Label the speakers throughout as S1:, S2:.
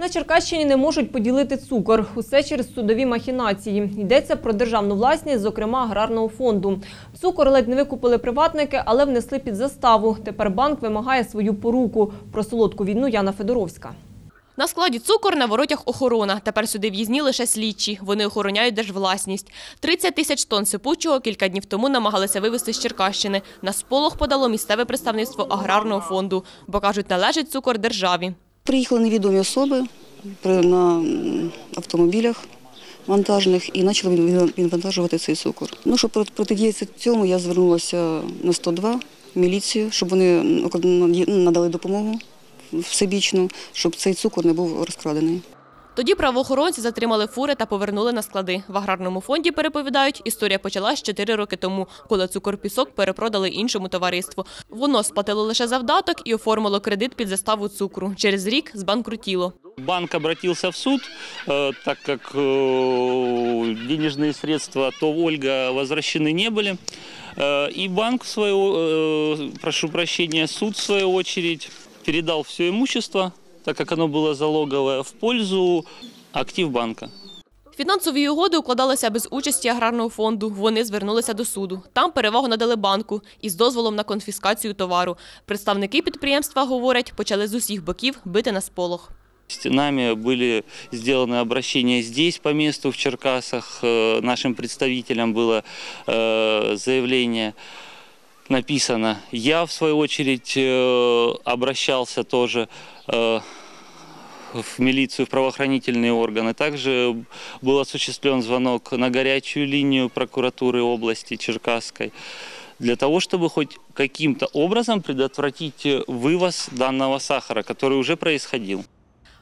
S1: На Черкащині не можуть поділити цукор. Усе через судові махінації. Йдеться про державну власність, зокрема аграрного фонду. Цукор ледь не викупили приватники, але внесли під заставу. Тепер банк вимагає свою поруку. Про солодку війну Яна Федоровська.
S2: На складі цукор на воротях охорона. Тепер сюди в'їзні лише слідчі. Вони охороняють держвласність. 30 тисяч тонн сипучого кілька днів тому намагалися вивезти з Черкащини. На сполох подало місцеве представництво аграрного фонду, бо кажуть, належить цукор державі.
S3: Приїхали невідомі особи на автомобілях вантажних і почали відвантажувати цей цукор. Ну, щоб проти- протидіяти цьому, я звернулася на 102 міліцію, щоб вони ну, надали допомогу всебічну, щоб цей цукор не був розкрадений.
S2: Тоді правоохоронці затримали фури та повернули на склади. В аграрному фонді переповідають, історія почалась 4 роки тому, коли цукор-пісок перепродали іншому товариству. Воно сплатило лише завдаток і оформило кредит під заставу цукру. Через рік збанкрутіло.
S4: Банк обратился в суд, э, так как э, денежные средства то Ольга возвращены не были. Э, И банк, в свою, э, прошу прощения, суд, в свою очередь, передал все имущество, так как оно было залоговое, в пользу актив банка.
S2: Фінансові угоди укладалися без участі аграрного фонду. Вони звернулися до суду. Там перевагу надали банку із дозволом на конфіскацію товару. Представники підприємства говорять, почали з усіх боків бити на сполох.
S4: Нами были сделаны обращения здесь по месту в Черкасах. Э, Нашим представителям было э, заявление Написано. Я, в свою очередь, э, обращался тоже э, в милицию, в правоохранительные органы. Также был осуществлен звонок на горячую линию прокуратуры области Черкасской для того, чтобы хоть каким-то образом предотвратить вывоз данного сахара, который уже происходил.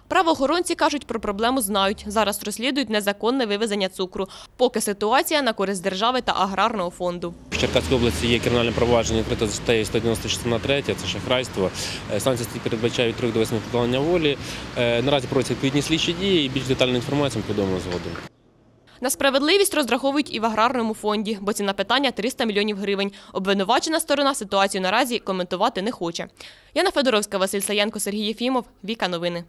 S2: Правоохоронці кажуть, про проблему знають. Зараз розслідують незаконне вивезення цукру. Поки ситуація на користь держави та аграрного фонду.
S5: В Черкаській області є кримінальне провадження відкрите за статтею 190 частина 3, це шахрайство. Е, Санкції передбачають 3 до 8 позбавлення волі. Е, Наразі проводяться відповідні слідчі дії і більш детальну інформацію ми повідомимо згодом.
S2: На справедливість розраховують і в аграрному фонді, бо ціна питання 300 мільйонів гривень. Обвинувачена сторона ситуацію наразі коментувати не хоче. Яна Федоровська, Василь Саєнко, Сергій Єфімов. Віка новини.